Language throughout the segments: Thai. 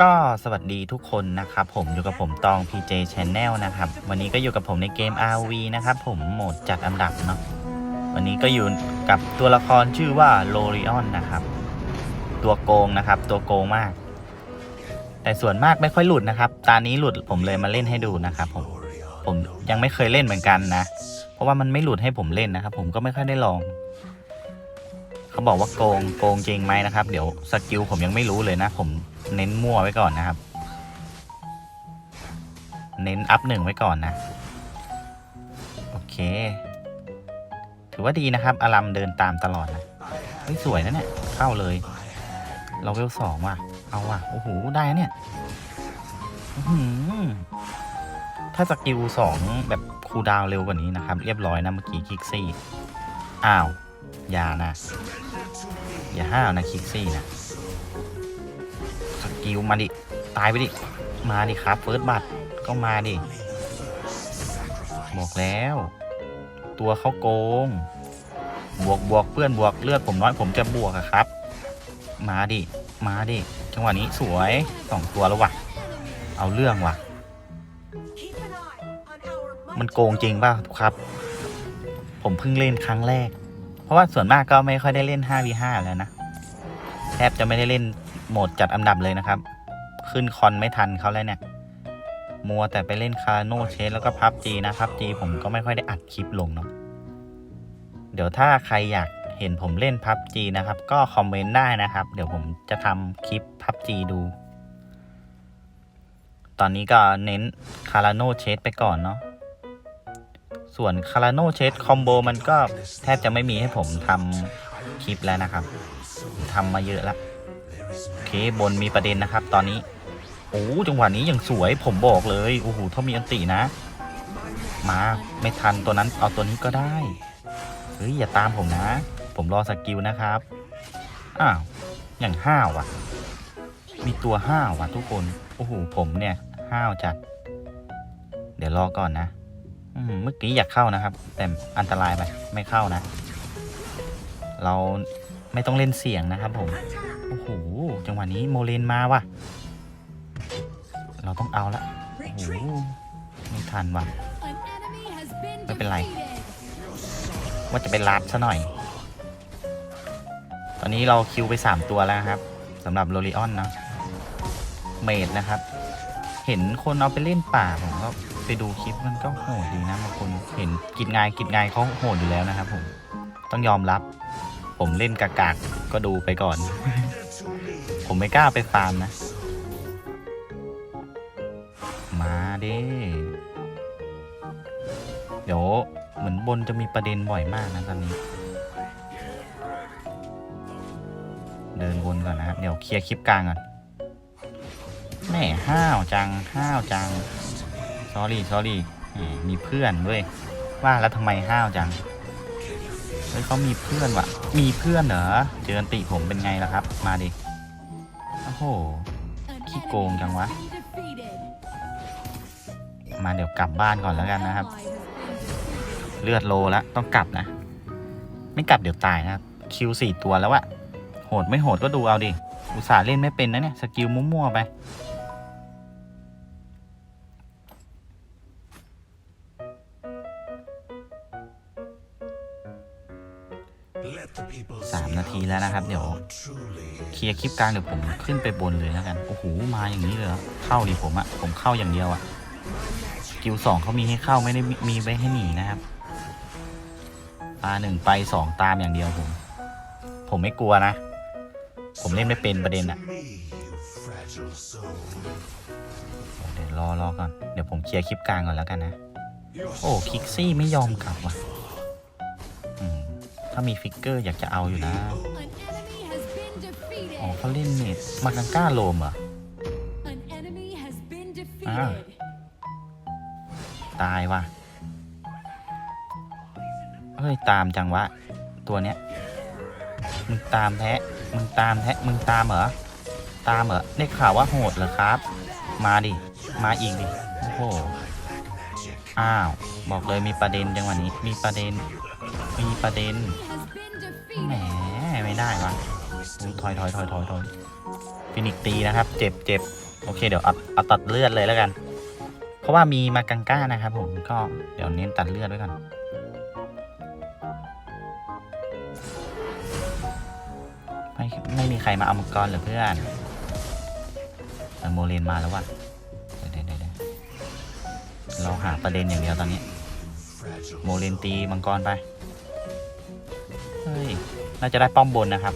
ก็สวัสดีทุกคนนะครับผมอยู่กับผมตอง PJ Channel นะครับ วันนี้ก็อยู่กับผมในเกม RV นะครับผมโหมดจัดอันดับเนาะวันนี้ก็อยู่กับตัวละครชื่อว่าโลริออนนะครับ ตัวโกงนะครับ ตัวโกงมาก แต่ส่วนมากไม่ค่อยหลุดนะครับ ตานี้หลุดผมเลยมาเล่นให้ดูนะครับผมผมยังไม่เคยเล่นเหมือนกันนะ เพราะว่ามันไม่หลุดให้ผมเล่นนะครับ ผมก็ไม่ค่อยได้ลอง เขาบอกว่าโกงโกงจริงไหมนะครับ เดี๋ยวสกิลผมยังไม่รู้เลยนะ ผมเน้นมั่วไว้ก่อนนะครับ เน้นอัพหนึ่งไว้ก่อนนะ โอเค ถือว่าดีนะครับอลัมเดินตามตลอดนะเฮ้ยสวยนะเนี่ย เข้าเลย เราเวลสองว่ะ เอาว่ะ โอ้โห ได้เนี่ยถ้าสกิลสองแบบคูดาวเร็วกว่านี้นะครับ เรียบร้อยนะเมื่อกี้คิกซี่ อ้าว อย่านะ อย่าห้าวนะคิกซี่นะสกิลมาดิ ตายไปดิ มาดิครับเฟิร์สบัตก็มาดิ บอกแล้ว ตัวเขาโกง บวกบวกเพื่อนบวกเลือดผมน้อยผมจะบวกอะครับ มาดิ มาดิ จังหวะนี้สวยสองตัวแล้ววะเอาเรื่องวะมันโกงจริงป่ะครับ ผมเพิ่งเล่นครั้งแรก เพราะว่าส่วนมากก็ไม่ค่อยได้เล่น 5v5 แล้วนะ แทบจะไม่ได้เล่นโหมดจัดอันดับเลยนะครับ ขึ้นคอนไม่ทันเขาแล้วเนี่ย มัวแต่ไปเล่นคาโนเชสแล้วก็พับจีนะพับจีผมก็ไม่ค่อยได้อัดคลิปลงเนาะ เดี๋ยวถ้าใครอยากเห็นผมเล่นพับจีนะครับ ก็คอมเมนต์ได้นะครับ เดี๋ยวผมจะทำคลิปพับจีดู ตอนนี้ก็เน้นคาราโนเชสไปก่อนเนาะ ส่วนคาราโนเชสคอมโบมันก็แทบจะไม่มีให้ผมทำคลิปแล้วนะครับทำมาเยอะละโอเคบนมีประเด็นนะครับ ตอนนี้โอ้จังหวะนี้ยังสวยผมบอกเลยโอ้โหถ้ามีอันตินะ มาไม่ทันตัวนั้นเอาตัวนี้ก็ได้เฮ้ยอย่าตามผมนะ ผมรอสกิลนะครับอ้าวอย่างห้าวอะ มีตัวห้าวอะทุกคนโอ้โหผมเนี่ยห้าวจัด เดี๋ยวรอก่อนนะ เมื่อกี้อยากเข้านะครับ แต่อันตรายไปไม่เข้านะ เราไม่ต้องเล่นเสียงนะครับผม โอ้โห จังหวะนี้โมเลนมาว่ะ เราต้องเอาละ โอ้โห ไม่ทันว่ะ ไม่เป็นไร ว่าจะเป็นลัดซะหน่อย ตอนนี้เราคิวไป 3 ตัวแล้วครับสำหรับโรลิออนนะ เมดนะครับ เห็นคนเอาไปเล่นป่าผมก็ ไปดูคลิปมันก็โหดดีนะบางคนเห็นกิจงายกิจงายเขาโหดอยู่แล้วนะครับผมต้องยอมรับ ผมเล่นกากากก็ดูไปก่อน ผมไม่กล้าไปฟาร์มนะ มาดิเดี๋ยวเหมือนบนจะมีประเด็นบ่อยมากนะตอนนี้ เดินวนก่อนนะครับ เดี๋ยวเคลียร์คลิปกลางก่อนแม่ห้าวจังห้าวจัง อรี่ s อรี่มีเพื่อนด้วยว่าแล้วทำไมห้าวจังเฮ้ยเขามีเพื่อนวะมีเพื่อนเหรอเจอติผมเป็นไงล่ะครับ มาดิโอ้โหขี้โกงจังวะ มาเดี๋ยวกลับบ้านก่อนแล้วกันนะครับ เลือดโลแล้วต้องกลับนะ ไม่กลับเดี๋ยวตายนะครับคิวสี่ตัวแล้วอะโหดไม่โหดก็ดูเอาดิอุตส่าห์เล่นไม่เป็นนะเนี่ย สกิลมั่วๆไป แล้วนะครับ เดี๋ยวเคลียร์คลิปกลางเดี๋ยวผมขึ้นไปบนเลยแล้วกันโอ้โหมาอย่างนี้เลยเหรอเข้าดิผมอะผมเข้าอย่างเดียวอะกิลสองเขามีให้เข้าไม่ได้มีไว้ให้หนีนะครับปาหนึ่งไปสองตามอย่างเดียวผม ผมไม่กลัวนะ ผมเล่นไม่เป็นประเด็นอะเดี๋ยวรอรอก่อนเดี๋ยวผมเคลียร์คลิปกลางก่อนแล้วกันนะ โอ้คิกซี่ไม่ยอมกลับว่ะ ถ้ามีฟิกเกอร์อยากจะเอาอยู่นะ อ๋อเขาเล่นเน็ตมากังก้าโลมเหรออ่าตายว่ะ เฮ้ย ตามจังวะ ตัวเนี้ย มึงตามแท้ มึงตามแท้ มึงตามเหรอ ตามเหรอ ได้ข่าวว่าโหดเหรอครับ มาดิ มาอีกดิ โอ้โห อ้าว บอกเลยมีประเด็นจังหวะนี้ มีประเด็น มีประเด็น แหม ไม่ได้วะถอยถอยถอยถอยถอยฟินิกตีนะครับ เจ็บเจ็บโอเค เดี๋ยวเอาเอาตัดเลือดเลยแล้วกัน เพราะว่ามีมากังก้านะครับผม ก็เดี๋ยวเน้นตัดเลือดไว้ก่อน ไม่ไม่มีใครมาเอามังกรหรือเพื่อนโมเลนมาแล้วว่ะเดี๋ยวเดี๋ยวเราหาประเด็นอย่างเดียวตอนนี้ โมเลนตีมังกรไป เฮ้ย น่าจะได้ป้อมบนนะครับ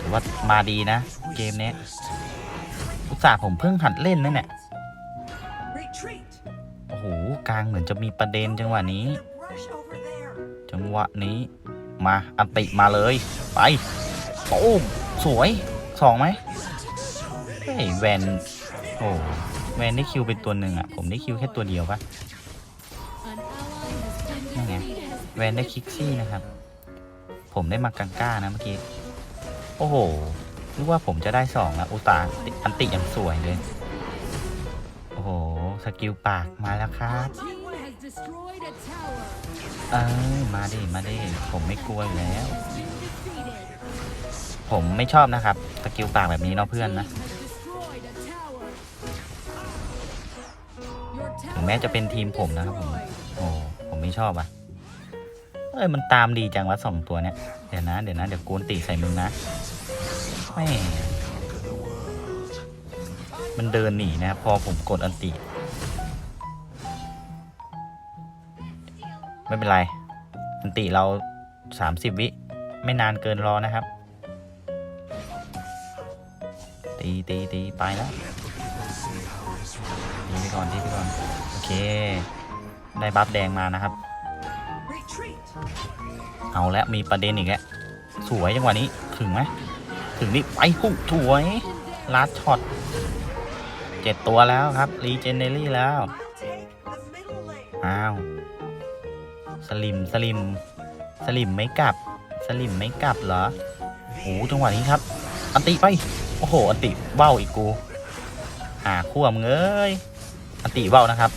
ถือว่ามาดีนะ เกมนี้อุตส่าห์ผมเพิ่งหัดเล่นนั่นแหละโอ้โห กลางเหมือนจะมีประเด็นจังหวะนี้ จังหวะนี้ มา อันติมาเลย ไปโอ้มสวยสองไหมเฮ้ยแวน โอ้แวนได้คิวเป็นตัวหนึ่งอะ ผมได้คิวแค่ตัวเดียวปะ แวนได้คิกซี่นะครับ ผมได้มากังก้านะเมื่อกี้ โอ้โหนึกว่าผมจะได้สองแล้วอุตาอันติยังสวยเลย โอ้โห สกิลปากมาแล้วครับเออมาดิมาดิผมไม่กลัวอยู่แล้ว ผมไม่ชอบนะครับ สกิลปากแบบนี้เนาะเพื่อนนะถึงแม้จะเป็นทีมผมนะครับผมโอ้ผมไม่ชอบอะ เอ้ยมันตามดีจังวะสองตัวเนี่ย เดี๋ยวนะ เดี๋ยวนะ เดี๋ยวกูนตีใส่มึงนะแม่มันเดินหนีนะพอผมกดอันติ ไม่เป็นไร อันติเราสามสิบวิ ไม่นานเกินรอนะครับ ตีตีตีไปแล้วตีไปก่อนตีไปก่อน โอเค ได้บัฟแดงมานะครับ เอาแล้วมีประเด็นอีกแล้วสวยจังหวะนี้ถึงไหมถึงนี่ไปหุ่ถวยลัดช็อตเจ็ดตัวแล้วครับรีเจนเนอรี่แล้วอ้าวสลิมสลิมสลิมไม่กลับ สลิมไม่กลับเหรอโอ้จังหวะนี้ครับ อันติไปโอ้โหอันติเบ้าอีกกูหาขั้วมึงเอ้ยอันติเบ้านะครับ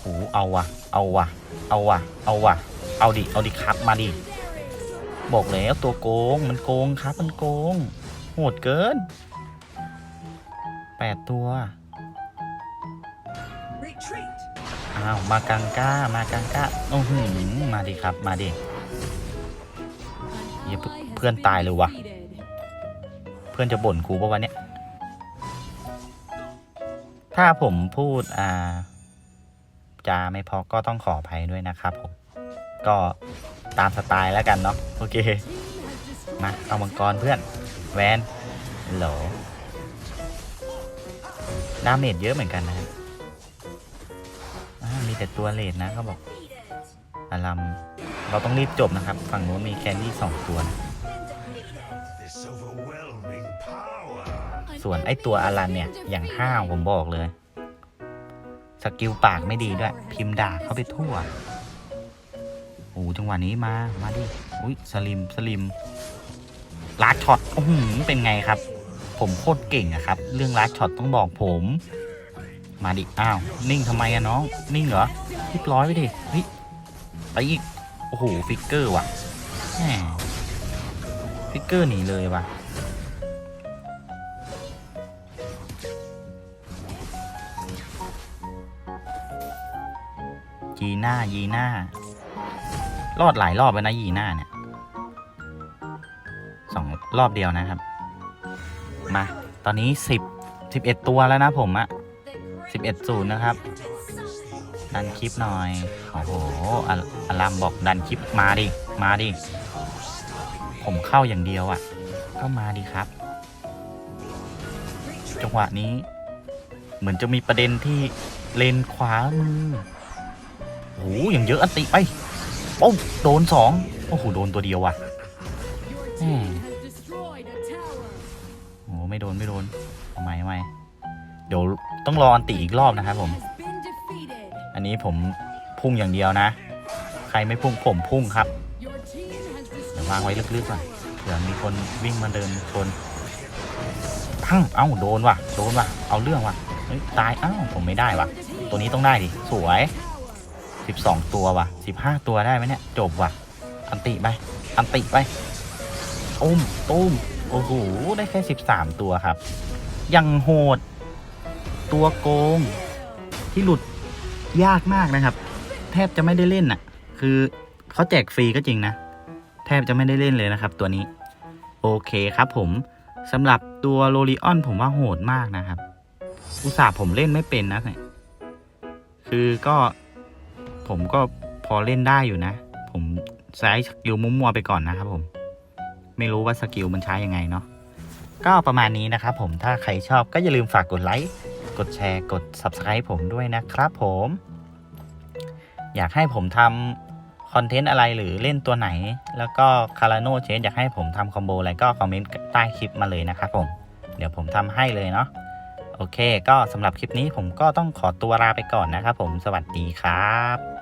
โอ้เอาวะเอาวะเอาวะเอาวะ เอาดิ เอาดิครับมาดิ บอกแล้วตัวโกง มันโกงครับ มันโกง โหดเกินแปดตัว Retreat. อ้าว มากังก้า มากังก้า โอ้โหมาดิครับ มาดิ An Yep, ally has เพื่อน been ตายเลยวะ defeated. เพื่อนจะบ่นกูปะวันเนี้ย ถ้าผมพูดอ่าจาไม่พอก็ต้องขออภัยด้วยนะครับผม ก็ตามสไตล์แล้วกันเนาะโอเค Team has destroyed มา a เอามังกรเพื่อนแวนโหลดาเมจเยอะเหมือนกันนะอ่ามีแต่ตัวเลดนะเขาบอกอารัมเราต้องรีบจบนะครับ ฝั่งนู้นมีแคนดี้สองตัวนะ This overwhelming power. ส่วนไอตัวอารันเนี่ย อย่างห้าวผมบอกเลย สกิลปากไม่ดีด้วย พิมพ์ด่าเข้าไปทั่วโอ้จังหวะนี้มา มาดิ อุ้ยสลิม สลิมลาดช็อตโอ้โหเป็นไงครับ ผมโคตรเก่งอะครับ เรื่องลาดช็อตต้องบอกผม มาดิ อ้าว นิ่งทำไมอะน้อง นิ่งเหรอเรียบร้อยไปดิเฮ้ยไปอีก โอ้โห ฟิกเกอร์ว่ะแหมฟิกเกอร์หนีเลยว่ะยีน่ายีน่า รอดหลายรอบแล้วนะยีน่าเนี่ยสองรอบเดียวนะครับ มา ตอนนี้สิบสิบเอ็ดตัวแล้วนะผมอะสิบเอ็ดศูนย์นะครับ ดันคลิปหน่อย โอ้โหอะอารามบอกดันคลิปมาดิ มาดิ ผมเข้าอย่างเดียวอะก็มาดิครับ จังหวะนี้ เหมือนจะมีประเด็นที่เลนขวามือโอ้โหอย่างเยอะอันติไป โอ้โดนสองโอ้โหโดนตัวเดียวว่ะโอ้ไม่โดนไม่โดนทำไมทำไมเดี๋ยวต้องรออันติอีกรอบนะครับผม อันนี้ผมพุ่งอย่างเดียวนะ ใครไม่พุ่งผมพุ่งครับเดี๋ยววางไว้ลึกๆก่อนเผื่อมีคนวิ่งมาเดินชนปั้งเอ้าโดนว่ะ โดนว่ะ เอาเรื่องว่ะ เฮ้ยตาย อ้าวผมไม่ได้ว่ะ ตัวนี้ต้องได้ดิ สวย 12 ตัวว่ะ 15 ตัวได้ไหมเนี่ย จบว่ะ อันติไป อันติไปตุ้มตุ้มโอ้โห ได้แค่ 13 ตัวครับ ยังโหด ตัวโกง ที่หลุดยากมากนะครับ แทบจะไม่ได้เล่นอะ คือเขาแจกฟรีก็จริงนะ แทบจะไม่ได้เล่นเลยนะครับ ตัวนี้ โอเคครับผมสำหรับตัวโรลิออนผมว่าโหดมากนะครับ อุตส่าห์ผมเล่นไม่เป็นนะเนี่ยคือก็ ผมก็พอเล่นได้อยู่นะ ผมใช้สกิลมั่วๆไปก่อนนะครับผม ไม่รู้ว่าสกิลมันใช้ยังไงเนาะก็ประมาณนี้นะครับผมถ้าใครชอบก็อย่าลืมฝากกดไลค์กดแชร์กด Subscribe ผมด้วยนะครับผม อยากให้ผมทำคอนเทนต์อะไรหรือเล่นตัวไหน แล้วก็คาราโนเชนอยากให้ผมทำคอมโบอะไรก็คอมเมนต์ใต้คลิปมาเลยนะครับผม เดี๋ยวผมทำให้เลยเนาะโอเค ก็สำหรับคลิปนี้ผมก็ต้องขอตัวลาไปก่อนนะครับผมสวัสดีครับ